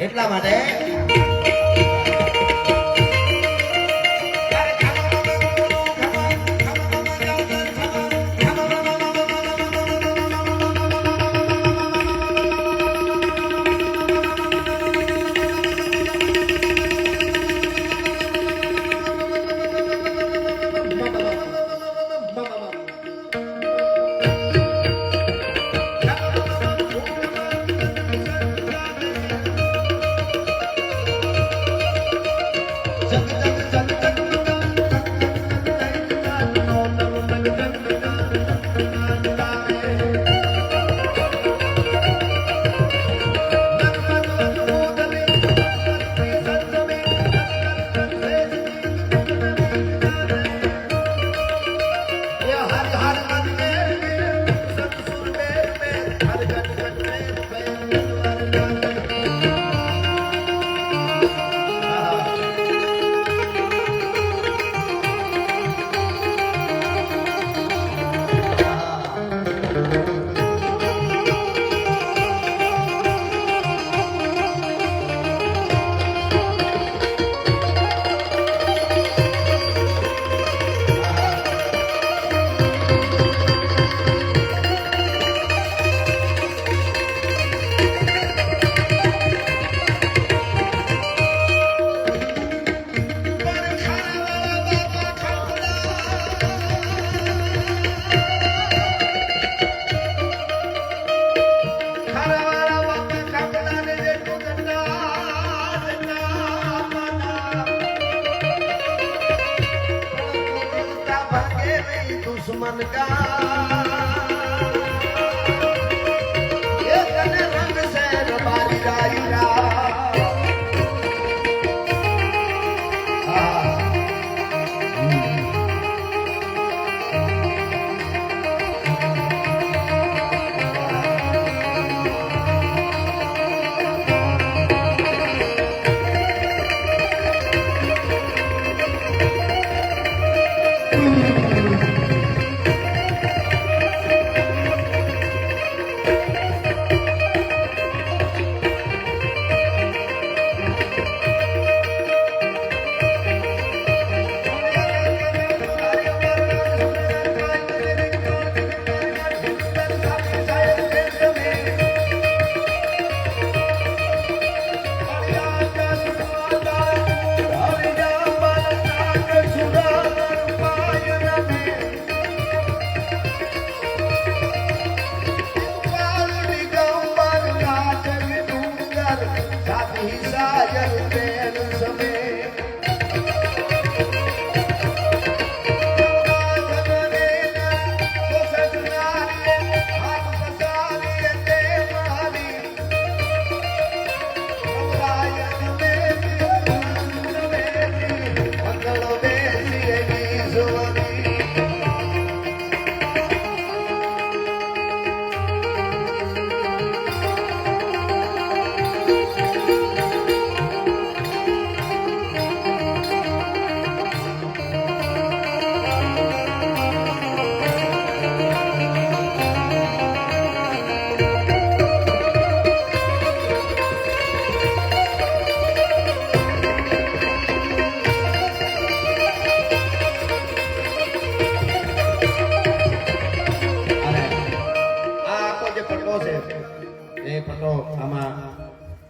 એટલા માટે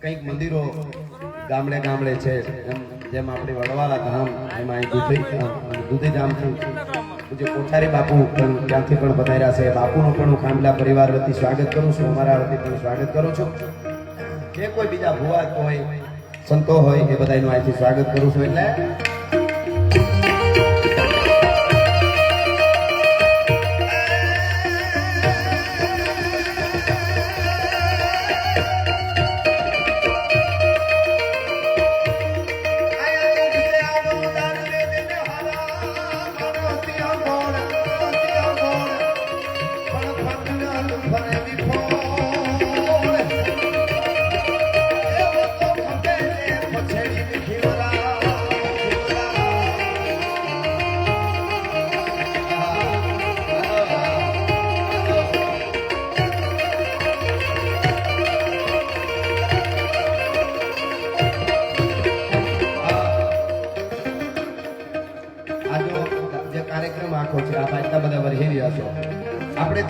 કંઈક મંદિરો ગામડે ગામડે છે, એમ જેમ આપણે વડવાલા ધામ, એમાં દૂધી દૂધી ધામથી જે કોઠારી બાપુ પણ ત્યાંથી પણ પધાર્યા છે. બાપુનું પણ હું કામલા પરિવાર વતી સ્વાગત કરું છું. અમારા વતી પણ સ્વાગત કરું છું. જે કોઈ બીજા ભુવા હોય, સંતો હોય, એ બધાનું અહીંથી સ્વાગત કરું છું. એટલે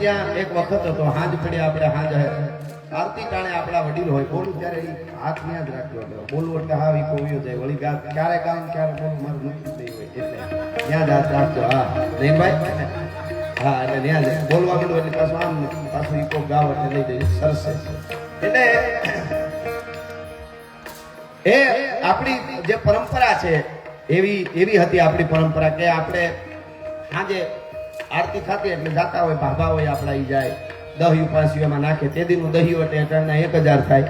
ત્યાં એક વખત હતો, હાંજ પડ્યા આપણે હાંજ આરતી ટાણે આપણા વડીલ હોય, બોલું ત્યારે હાથ ત્યાં જ રાખ્યો હતો બોલવું એટલે હા કોવ્યો જાય. વળી ગા ક્યારે ગામ, ક્યારે બોલું, મારું નક્કી થઈ હોય એટલે. ત્યાં જ હાથ રાખજો. હા. નયનભાઈ હા, એટલે ત્યાં જ. બોલવા માંડું એટલે પાછું આમ પાછું ઈકો ગાવ એટલે લઈ જઈએ સરસ એટલે એ આપણી જે પરંપરા છે, એવી એવી હતી આપણી પરંપરા કે આપણે સાંજે આરતી ખાતી એટલે જાતા હોય, ભાભા હોય, આપણા ઈ જાય. દહી ઉપાસીઓમાં નાખે. તે દીનું દહી એટલે અટાણના એક હજાર થાય.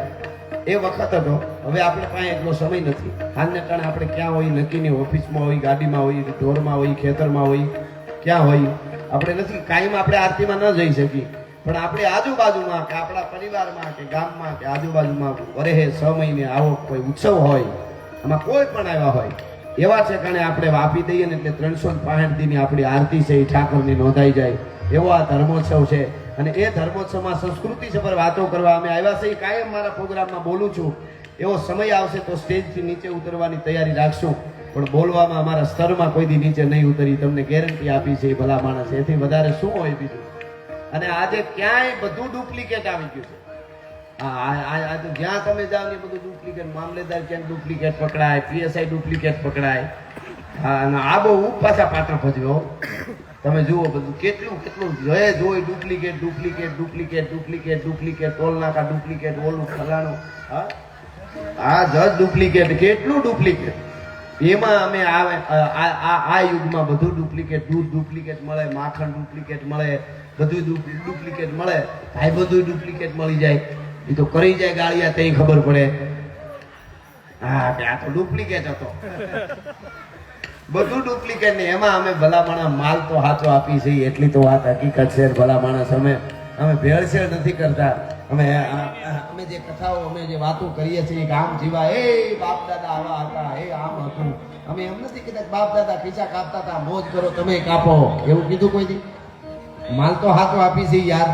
એ વખત હતો. હવે આપણે પાસે એટલો સમય નથી. હાલને કારણે આપણે ક્યાં હોય નક્કીની ઓફિસમાં હોય, ગાડીમાં હોય, ઢોરમાં હોય, ખેતરમાં હોય, ક્યાં હોય. આપણે નથી કાયમ આપણે આરતીમાં ન જઈ શકીએ. પણ આપણે આજુબાજુમાં કે આપણા પરિવારમાં કે ગામમાં કે આજુબાજુમાં વરેહે છ મહિને આવો કોઈ ઉત્સવ હોય એમાં કોઈ પણ આવ્યા હોય એવા ઠેકાણે આપણે વાપી દઈએ ને એટલે ત્રણસો પાંસઠ દીની આપણી આરતી છે એ ઠાકોરની નોંધાઈ જાય. એવો આ ધર્મોત્સવ છે. અને એ ધર્મોત્સવમાં સંસ્કૃતિ છે પર વાતો કરવા અમે આવ્યા છે કાયમ મારા પ્રોગ્રામમાં બોલું છું. એવો સમય આવશે તો સ્ટેજથી નીચે ઉતરવાની તૈયારી રાખશું. પણ બોલવામાં અમારા સ્તરમાં કોઈ દી નીચે નહીં ઉતરી. તમને ગેરંટી આપી છે ભલા માણસ. એથી વધારે શું હોય બીજું? અને આજે ક્યાંય બધું ડુપ્લિકેટ આવી ગયું છે. આ- તો જ્યાં તમે જાઓ ને બધું ડુપ્લિકેટ મામલેદાર ક્યાંક ડુપ્લિકેટ પકડાય પીએસઆઈ ડુપ્લિકેટ પકડાય. હા, અને આ બહુ પાછા પાત્ર ભજવ્યો તમે જુઓ બધું, કેટલું કેટલું જોયે જોઈ duplicate duplicate duplicate duplicate duplicate toll નાકા ડુપ્લિકેટ ઓલું ફલાણું, હા? આ જજ ડુપ્લિકેટ કેટલું ડુપ્લિકેટ એમાં અમે આ યુગમાં બધું ડુપ્લિકેટ દૂધ ડુપ્લિકેટ મળે, માખણ ડુપ્લિકેટ મળે, બધું ડુપ્લિકેટ મળે ભાઈ બધું ડુપ્લિકેટ મળી જાય. એ તો કરી જાય ગાળિયા તે ખબર પડે. હા આ તો ડુપ્લિકેટ હતો. બધું ડુપ્લિકેટ ને એમાં અમે ભલામણા માલ તો હાથો આપી છે એટલી તો વાત હકીકત છે ભલામણા અમે અમે ભેળસેળ નથી કરતા. અમે અમે જે કથાઓ, અમે જે વાતો કરીએ છીએ કે આમ જીવા, એ બાપ દાદા આવા હતા, એ આમ હતું. અમે એમ નથી કીધા બાપ દાદા ખીચા કાપતા હતા, મોજ કરો, તમે કાપો. એવું કીધું કોઈ માલ તો હાથો આપી છે યાર.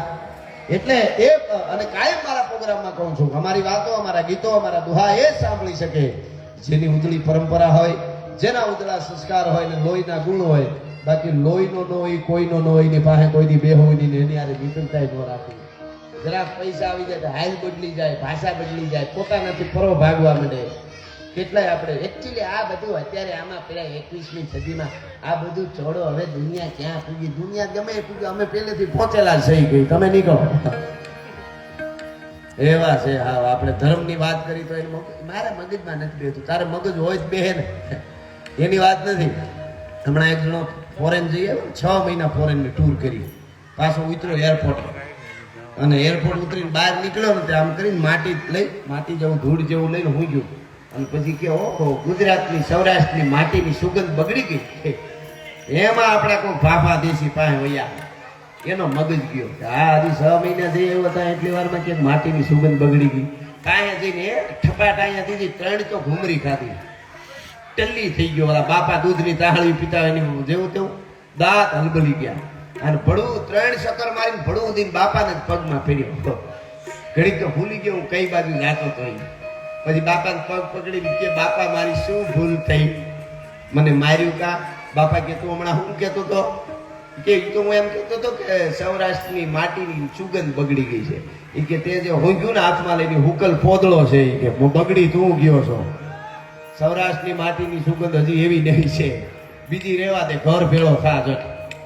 એટલે એ, અને કાયમ મારા પ્રોગ્રામમાં કહું છું, અમારી વાતો, અમારા ગીતો, અમારા દુહા એ સાંભળી શકે. જેની ઉજળી પરંપરા હોય, જેના ઉજળા સંસ્કાર હોય ને લોહીના ગુણ હોય, બાકી લોહીનો ન હોય, કોઈનો ન હોય, એની પાસે કોઈ બે હોયની ને એની આરે મિત્રતા ન રાખવી. જરાક પૈસા આવી જાય તો હાલ બદલી જાય, ભાષા બદલી જાય, પોતાનાથી ફરો ભાગવા માંડે. કેટલાય આપણે એકચ્યુઅલી આ બધું અત્યારે આમાં પેલા એકવીસમી સદીમાં આ બધું છોડો હવે દુનિયા ક્યાં પૂગી? દુનિયા ગમે પૂગી, અમે પહેલેથી પહોંચેલા થઈ ગઈ. તમે નીકળો. એવા છે, હા, આપણે ધર્મની વાત કરી તો એની મારા મગજમાં નથી બેતું તારે મગજ હોય જ બે ને. એની વાત નથી. હમણાં એક જણો ફોરેન જઈએ છ મહિના ફોરેનની ટૂર કરી. પાછો ઉતર્યો એરપોર્ટ અને એરપોર્ટ ઉતરીને બહાર નીકળ્યો ને આમ કરીને માટી લઈ, માટી જેવું ધૂળ જેવું લઈને હું ગયું. અને પછી કે, ઓહો, ગુજરાતની, સૌરાષ્ટ્રની માટીની સુગંધ બગડી ગઈ. એમાં આપણા કોઈ ભાભા દેશી પાસે વયા. એનો મગજ ગયો આ હજી છ મહિના થઈ એવો હતા એટલી વારમાં કે માટીની સુગંધ બગડી ગઈ. કાંઈ જઈને ઠપાટ અહીંયા દીધી, ત્રણ તો ઘૂમરી ખાધી. ટલ્લી થઈ ગયો, ઓલા બાપા દૂધની તાહળી પીતા એની જેવું તેવું. દાંત હલબલી ગયા. અને ભડું, ત્રણ શક્કર મારીને ભડું દીને બાપાને પગમાં ફેર્યો. ઘડીક તો ભૂલી ગયો, હું કઈ બાજુ જાતો તો ઈ. પછી બાપાને પગ પકડી કે, બાપા, મારી શું ભૂલ થઈ? મને માર્યું કા? બાપા કે, તું હમણાં હું કહેતો તો? કે તો હું એમ કહેતો હતો કે સૌરાષ્ટ્રની માટીની સુગંધ બગડી ગઈ છે. એ કે તે જે હોગ્યું ને હાથમાં લઈને હુકલ પોદળો છે એ કે હું બગડી તું ગયો છો. સૌરાષ્ટ્રની માટીની સુગંધ હજી એવી નહીં છે. બીજી રહેવા દે, ઘર ભેળો જ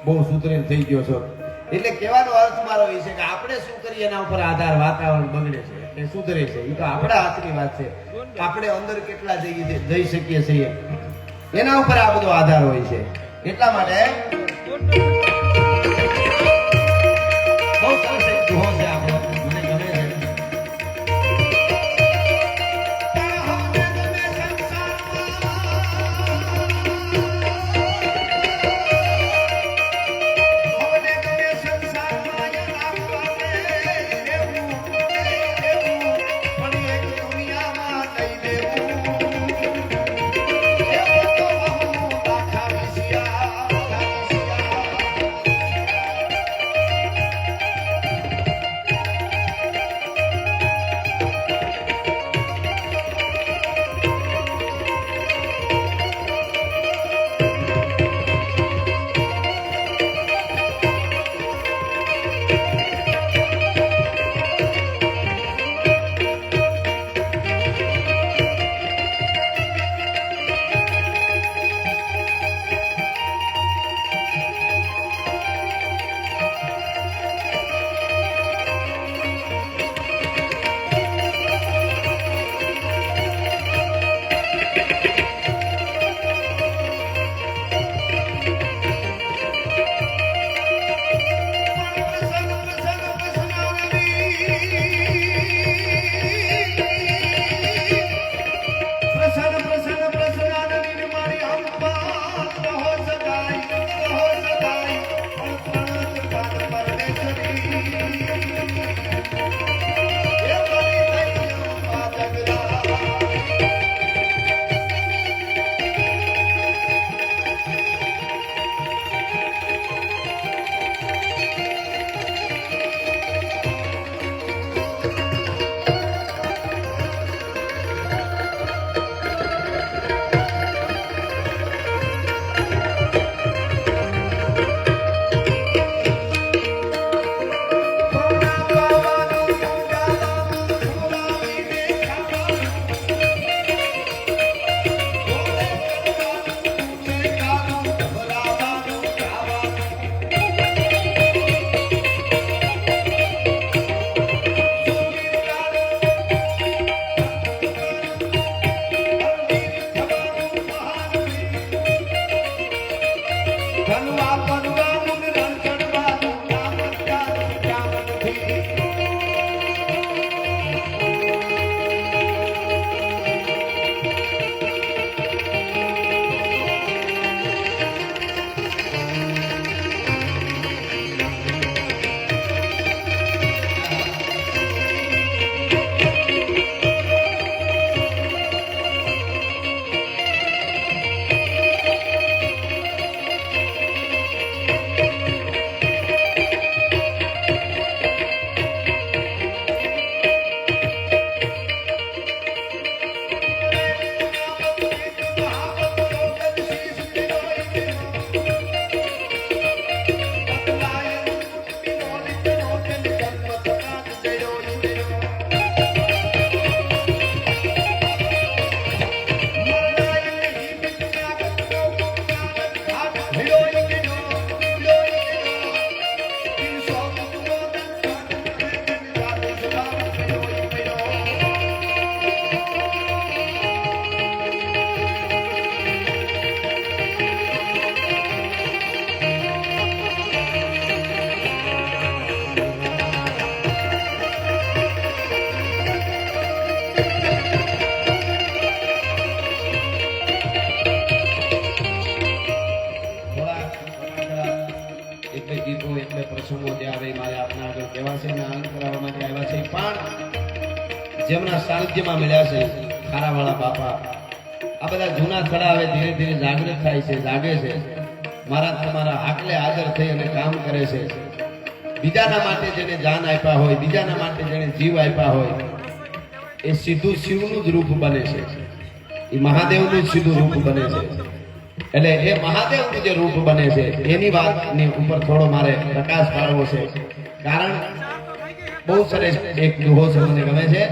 બહુ સુધરેલ થઈ ગયો છો. એટલે કહેવાનો અર્થ મારો એ છે કે આપણે શું કરીએ એના ઉપર આધાર વાતાવરણ બગડે છે એ સુધરે છે. એ તો આપણા હાથની વાત છે. આપણે અંદર કેટલા જઈએ જઈ શકીએ છીએ. એના ઉપર આ બધો આધાર હોય છે. એટલા માટે ખારાવાળા બાપા. આ બધા જૂના ખડા હવે ધીરે ધીરે જાગૃત થાય છે, જાગે છે. મારા તમારા આટલે હાજર થઈ અને કામ કરે છે. બીજાના માટે જેને જાન આપ્યા હોય, બીજાના માટે જેને જીવ આપ્યા હોય, એ સીધું શિવનું જ રૂપ બને છે. એ મહાદેવનું જ સીધું રૂપ બને છે. એટલે એ મહાદેવનું જે રૂપ બને છે, એની વાતની ઉપર થોડો મારે પ્રકાશ પાડવો છે. કારણ બહુ સરસ એક દુહો છે, મને ગમે છે.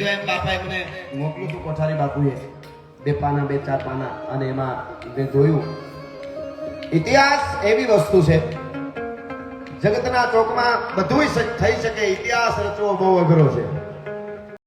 કીધું એમ, બાપાએ મને મોકલું હતું કોઠારી બાપુએ. બે પાના, બે ચાર પાના. અને એમાં મેં જોયું, ઇતિહાસ એવી વસ્તુ છે. જગતના ચોકમાં બધું થઈ શકે, ઇતિહાસ રચવો બહુ અઘરો છે.